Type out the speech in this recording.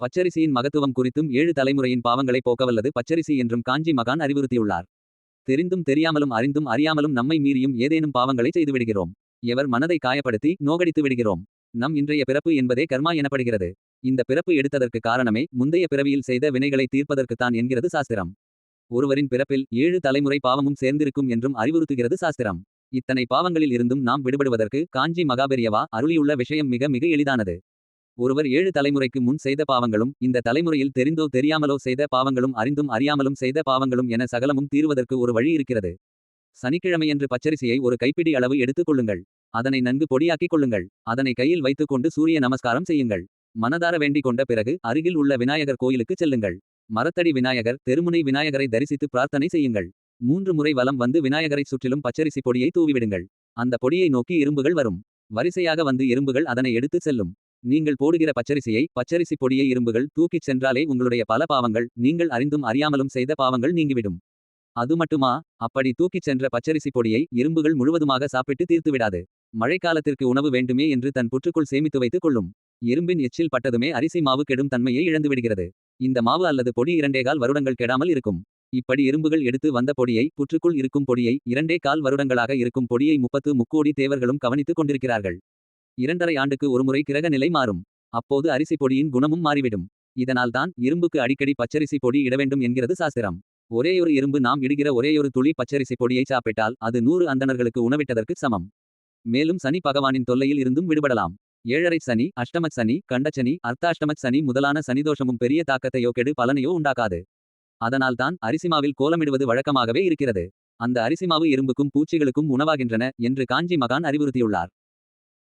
பச்சரிசியின் மகத்துவம் குறித்தும் ஏழு தலைமுறையின் பாவங்களை போக்கவல்லது பச்சரிசி என்றும் காஞ்சி மகான் அறிவுறுத்தியுள்ளார். தெரிந்தும் தெரியாமலும் அறிந்தும் அறியாமலும் நம்மை மீறியும் ஏதேனும் பாவங்களை செய்துவிடுகிறோம். எவர் மனதை காயப்படுத்தி நோகடித்து விடுகிறோம். நம் இன்றைய பிறப்பு என்பதே கர்மா எனப்படுகிறது. இந்த பிறப்பு எடுத்ததற்கு காரணமே முந்தைய பிறவியில் செய்த வினைகளை தீர்ப்பதற்குத்தான் என்கிறது சாஸ்திரம். ஒருவரின் பிறப்பில் ஏழு தலைமுறை பாவமும் சேர்ந்திருக்கும் என்றும் அறிவுறுத்துகிறது சாஸ்திரம். இத்தனை பாவங்களில் இருந்தும் நாம் விடுபடுவதற்கு காஞ்சி மகாபெரியவா அருளியுள்ள விஷயம் மிக மிக எளிதானது. ஒருவர் ஏழு தலைமுறைக்கு முன் செய்த பாவங்களும் இந்த தலைமுறையில் தெரிந்தோ தெரியாமலோ செய்த பாவங்களும் அறிந்தும் அறியாமலும் செய்த பாவங்களும் என சகலமும் தீர்வதற்கு ஒரு வழி இருக்கிறது. சனிக்கிழமையன்று பச்சரிசியை ஒரு கைப்பிடி அளவு எடுத்துக் கொள்ளுங்கள். அதனை நன்கு பொடியாக்கிக் கொள்ளுங்கள். அதனை கையில் வைத்துக்கொண்டு சூரிய நமஸ்காரம் செய்யுங்கள். மனதார வேண்டிக் கொண்ட பிறகு அருகில் உள்ள விநாயகர் கோயிலுக்கு செல்லுங்கள். மரத்தடி விநாயகர் தெருமுனை விநாயகரை தரிசித்து பிரார்த்தனை செய்யுங்கள். மூன்று முறை வலம் வந்து விநாயகரை சுற்றிலும் பச்சரிசி பொடியை தூவிவிடுங்கள். அந்த பொடியை நோக்கி எறும்புகள் வரும். வரிசையாக வந்து எறும்புகள் அதனை எடுத்துச் செல்லும். நீங்கள் போடுகிற பச்சரிசியை பச்சரிசி பொடியை இரும்புகள் தூக்கிச் சென்றாலே உங்களுடைய பல பாவங்கள் நீங்கள் அறிந்தும் அறியாமலும் செய்த பாவங்கள் நீங்கிவிடும். அது மட்டுமா? அப்படி தூக்கிச் சென்ற பச்சரிசி பொடியை இரும்புகள் முழுவதுமாக சாப்பிட்டு தீர்த்துவிடாது. மழைக்காலத்திற்கு உணவு வேண்டுமே என்று தன் புற்றுக்குள் சேமித்து வைத்துக் கொள்ளும். இரும்பின் எச்சில் பட்டதுமே அரிசி மாவு கெடும் தன்மையை இழந்துவிடுகிறது. இந்த மாவு அல்லது பொடி இரண்டேகால் வருடங்கள் கெடாமல் இருக்கும். இப்படி இரும்புகள் எடுத்து வந்த பொடியை புற்றுக்குள் இருக்கும் பொடியை இரண்டே கால் வருடங்களாக இருக்கும் பொடியை முப்பத்து முக்கோடி தேவர்களும் கவனித்துக் கொண்டிருக்கிறார்கள். இரண்டரை ஆண்டுக்கு ஒருமுறை கிரக நிலை மாறும். அப்போது அரிசி பொடியின் குணமும் மாறிவிடும். இதனால்தான் இரும்புக்கு அடிக்கடி பச்சரிசி பொடி இட வேண்டும் என்கிறது சாஸ்திரம். ஒரேயொரு இரும்பு நாம் இடுகிற ஒரேயொரு துளி பச்சரிசி பொடியை சாப்பிட்டால் அது நூறு அந்தணர்களுக்கு உணவிட்டதற்கு சமம். மேலும் சனி பகவானின் தொல்லையில் இருந்தும் விடுபடலாம். ஏழரை சனி அஷ்டமச் சனி கண்டச்சனி அர்த்தாஷ்டமச் சனி முதலான சனிதோஷமும் பெரிய தாக்கத்தையோ கெடு பலனையோ உண்டாக்காது. அதனால்தான் அரிசிமாவில் கோலமிடுவது வழக்கமாகவே இருக்கிறது. அந்த அரிசிமாவு இரும்புக்கும் பூச்சிகளுக்கும் உணவாகின்றன என்று காஞ்சி மகான் அறிவுறுத்தியுள்ளார்.